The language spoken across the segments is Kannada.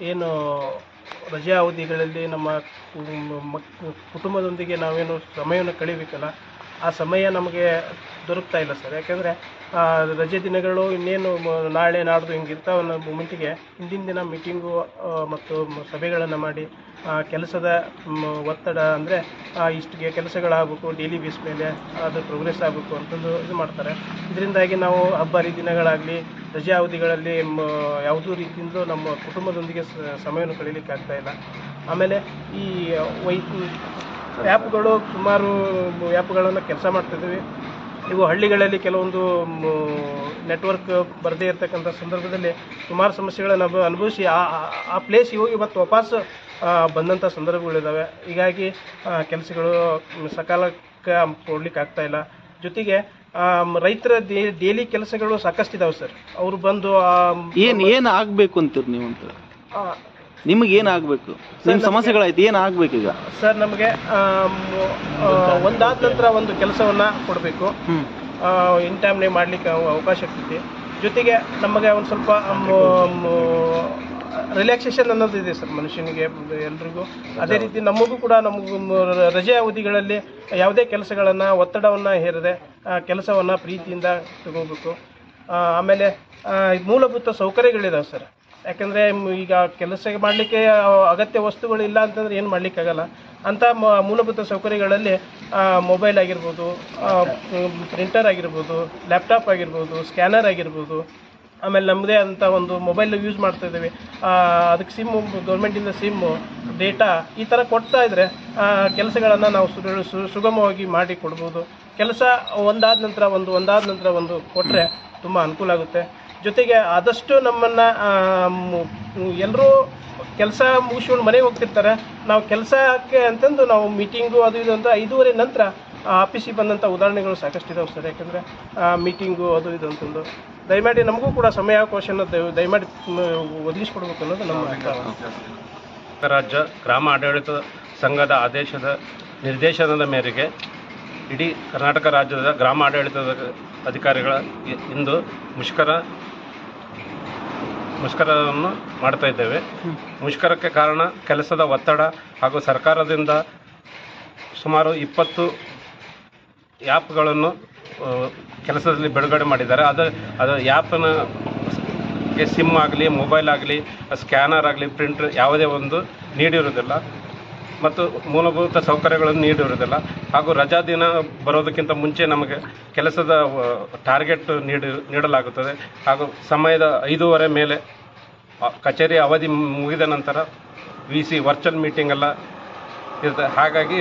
ಏನು ರಜೆ ಅವಧಿಗಳಲ್ಲಿ ನಮ್ಮ ಕುಟುಂಬದೊಂದಿಗೆ ನಾವೇನು ಸಮಯವನ್ನು ಕಳಿಬೇಕಲ್ಲ ಆ ಸಮಯ ನಮಗೆ ದೊರಕ್ತಾ ಇಲ್ಲ ಸರ್. ಯಾಕೆಂದರೆ ರಜೆ ದಿನಗಳು ಇನ್ನೇನು ನಾಳೆ, ನಾಡ್ದು ಹಿಂಗಿರ್ತಾವ ಅನ್ನೋ ಮೂಮೆಂಟಿಗೆ ಹಿಂದಿನ ದಿನ ಮೀಟಿಂಗು ಮತ್ತು ಸಭೆಗಳನ್ನು ಮಾಡಿ ಕೆಲಸದ ಒತ್ತಡ ಅಂದರೆ ಇಷ್ಟಿಗೆ ಕೆಲಸಗಳಾಗಬೇಕು ಡೈಲಿ ಬೇಸ್ ಮೇಲೆ ಅದು ಪ್ರೋಗ್ರೆಸ್ ಆಗಬೇಕು ಅಂತಂದು ಇದು ಮಾಡ್ತಾರೆ. ಇದರಿಂದಾಗಿ ನಾವು ಹಬ್ಬ ಹರಿದಿನಗಳಾಗಲಿ ರಜೆ ಅವಧಿಗಳಲ್ಲಿ ಯಾವುದೂ ರೀತಿಯಿಂದ ನಮ್ಮ ಕುಟುಂಬದೊಂದಿಗೆ ಸಮಯವನ್ನು ಕಳೀಲಿಕ್ಕೆ ಆಗ್ತಾಯಿಲ್ಲ ಆಮೇಲೆ ಈ ವೈ ಆ್ಯಪ್ಗಳು ಸುಮಾರು ಆ್ಯಪ್ಗಳನ್ನು ಕೆಲಸ ಮಾಡ್ತಿದ್ದೀವಿ ಇವು ಹಳ್ಳಿಗಳಲ್ಲಿ ಕೆಲವೊಂದು ನೆಟ್ವರ್ಕ್ ಬರದೇ ಇರತಕ್ಕಂಥ ಸಂದರ್ಭದಲ್ಲಿ ಸುಮಾರು ಸಮಸ್ಯೆಗಳನ್ನು ಅನುಭ ಅನುಭವಿಸಿ ಆ ಆ- ಪ್ಲೇಸಿಗೆ ಹೋಗಿ ಮತ್ತೆ ವಾಪಸ್ ಆ, ಬಂದಂಥ ಸಂದರ್ಭಗಳಿದ್ದಾವೆ ಹೀಗಾಗಿ ಕೆಲಸಗಳು ಸಕಾಲಕ್ಕೆ ಕೊಡ್ಲಿಕ್ಕೆ ಆಗ್ತಾಯಿಲ್ಲ ಇಲ್ಲ. ಜೊತೆಗೆ ರೈತರ ಡೇಲಿ ಕೆಲಸಗಳು ಸಾಕಷ್ಟಿದ್ದಾವೆ ಸರ್. ಅವರು ಬಂದು ಏನು ಏನು ಆಗಬೇಕು ಅಂತೀರಿ ನೀವು ಅಂತ ನಿಮಗೆ ಏನಾಗಬೇಕು ನಿಮ್ಮ ನಿಮ್ ಸಮಸ್ಯೆಗಳಾಯ್ತು ಏನಾಗಬೇಕು ಈಗ? ಸರ್ ನಮಗೆ ಒಂದಾದ ನಂತರ ಒಂದು ಕೆಲಸವನ್ನು ಕೊಡಬೇಕು. ಇನ್ ಟೈಮ್ನೇ ಮಾಡಲಿಕ್ಕೆ ಅವಕಾಶ ಇರ್ತೈತಿ. ಜೊತೆಗೆ ನಮಗೆ ಒಂದು ಸ್ವಲ್ಪ ರಿಲ್ಯಾಕ್ಸೇಷನ್ ಅನ್ನೋದು ಇದೆ ಸರ್ ಮನುಷ್ಯನಿಗೆ ಎಲ್ರಿಗೂ. ಅದೇ ರೀತಿ ನಮಗೂ ಕೂಡ ನಮಗೂ ರಜೆ ಅವಧಿಗಳಲ್ಲಿ ಯಾವುದೇ ಕೆಲಸಗಳನ್ನು ಒತ್ತಡವನ್ನು ಹೇರದೆ ಕೆಲಸವನ್ನು ಪ್ರೀತಿಯಿಂದ ತಗೋಬೇಕು. ಆಮೇಲೆ ಮೂಲಭೂತ ಸೌಕರ್ಯಗಳಿದಾವೆ ಸರ್. ಯಾಕಂದರೆ ಈಗ ಕೆಲಸ ಮಾಡಲಿಕ್ಕೆ ಅಗತ್ಯ ವಸ್ತುಗಳು ಇಲ್ಲ ಅಂತಂದ್ರೆ ಏನು ಮಾಡಲಿಕ್ಕಾಗಲ್ಲ. ಅಂಥ ಮೂಲಭೂತ ಸೌಕರ್ಯಗಳಲ್ಲಿ ಮೊಬೈಲ್ ಆಗಿರ್ಬೋದು ಪ್ರಿಂಟರ್ ಆಗಿರ್ಬೋದು, ಲ್ಯಾಪ್ಟಾಪ್ ಆಗಿರ್ಬೋದು, ಸ್ಕ್ಯಾನರ್ ಆಗಿರ್ಬೋದು, ಆಮೇಲೆ ನಮ್ಮದೇ ಅಂತ ಒಂದು ಮೊಬೈಲ್ ಯೂಸ್ ಮಾಡ್ತಾ ಇದ್ದೀವಿ. ಅದಕ್ಕೆ ಸಿಮ್ಮು ಗೌರ್ಮೆಂಟಿಂದ ಸಿಮ್ಮು ಡೇಟಾ ಈ ಥರ ಕೊಡ್ತಾ ಇದ್ದರೆ ಕೆಲಸಗಳನ್ನು ನಾವು ಸು- ಸುಗಮವಾಗಿ ಮಾಡಿ ಕೊಡ್ಬೋದು. ಕೆಲಸ ಒಂದಾದ ನಂತರ ಒಂದು, ಒಂದಾದ ನಂತರ ಒಂದು ಕೊಟ್ಟರೆ ತುಂಬ ಅನುಕೂಲ ಆಗುತ್ತೆ. ಜೊತೆಗೆ ಆದಷ್ಟು ನಮ್ಮನ್ನು ಎಲ್ಲರೂ ಕೆಲಸ ಮುಗಿಸ್ಕೊಂಡು ಮನೆಗೆ ಹೋಗ್ತಿರ್ತಾರೆ. ನಾವು ಕೆಲಸಕ್ಕೆ ಅಂತಂದು ನಾವು ಮೀಟಿಂಗು ಅದು ಇದು ಅಂತ ಐದೂವರೆ ನಂತರ ಆಫೀಸಿಗೆ ಬಂದಂಥ ಉದಾಹರಣೆಗಳು ಸಾಕಷ್ಟು ಇದಾವೆ ಸರ್. ಯಾಕಂದರೆ ಮೀಟಿಂಗು ಅದು ಇದು ಅಂತಂದು. ದಯಮಾಡಿ ನಮಗೂ ಕೂಡ ಸಮಯಾವಕಾಶನ ಅನ್ನೋದು ದಯಮಾಡಿ ಒದಗಿಸ್ಕೊಡ್ಬೇಕು ಅನ್ನೋದು ನಮ್ಮ. ರಾಜ್ಯ ಗ್ರಾಮ ಆಡಳಿತ ಸಂಘದ ಆದೇಶದ ನಿರ್ದೇಶನದ ಮೇರೆಗೆ ಇಡೀ ಕರ್ನಾಟಕ ರಾಜ್ಯದ ಗ್ರಾಮ ಆಡಳಿತದ ಅಧಿಕಾರಿಗಳ ಇಂದು ಮುಷ್ಕರ, ಮುಷ್ಕರವನ್ನು ಮಾಡ್ತಾ ಇದ್ದೇವೆ. ಮುಷ್ಕರಕ್ಕೆ ಕಾರಣ ಕೆಲಸದ ಒತ್ತಡ ಹಾಗೂ ಸರ್ಕಾರದಿಂದ ಸುಮಾರು ಇಪ್ಪತ್ತು ಆ್ಯಪ್ಗಳನ್ನು ಕೆಲಸದಲ್ಲಿ ಬಿಡುಗಡೆ ಮಾಡಿದ್ದಾರೆ. ಅದು ಅದು ಆ್ಯಪನ ಸಿಮ್ ಆಗಲಿ, ಮೊಬೈಲ್ ಆಗಲಿ, ಸ್ಕ್ಯಾನರ್ ಆಗಲಿ ಪ್ರಿಂಟರ್ ಯಾವುದೇ ಒಂದು ನೀಡಿರುವುದಿಲ್ಲ. ಮತ್ತು ಮೂಲಭೂತ ಸೌಕರ್ಯಗಳನ್ನು ನೀಡಿರುವುದಿಲ್ಲ. ಹಾಗೂ ರಜಾ ದಿನ ಬರೋದಕ್ಕಿಂತ ಮುಂಚೆ ನಮಗೆ ಕೆಲಸದ ಟಾರ್ಗೆಟ್ ನೀಡಿ, ನೀಡಲಾಗುತ್ತದೆ. ಹಾಗೂ ಸಮಯದ ಐದೂವರೆ ಮೇಲೆ ಕಚೇರಿ ಅವಧಿ ಮುಗಿದ ನಂತರ ವಿ ಸಿ ವರ್ಚುವಲ್ ಮೀಟಿಂಗ್ ಎಲ್ಲ ಇರುತ್ತೆ. ಹಾಗಾಗಿ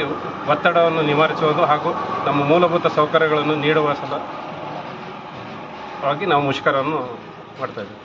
ಒತ್ತಡವನ್ನು ನಿವಾರಿಸುವುದು ಹಾಗೂ ನಮ್ಮ ಮೂಲಭೂತ ಸೌಕರ್ಯಗಳನ್ನು ನೀಡುವ ಸಲುವಾಗಿ ನಾವು ಮುಷ್ಕರವನ್ನು ಮಾಡ್ತಾ ಇದ್ದೀವಿ.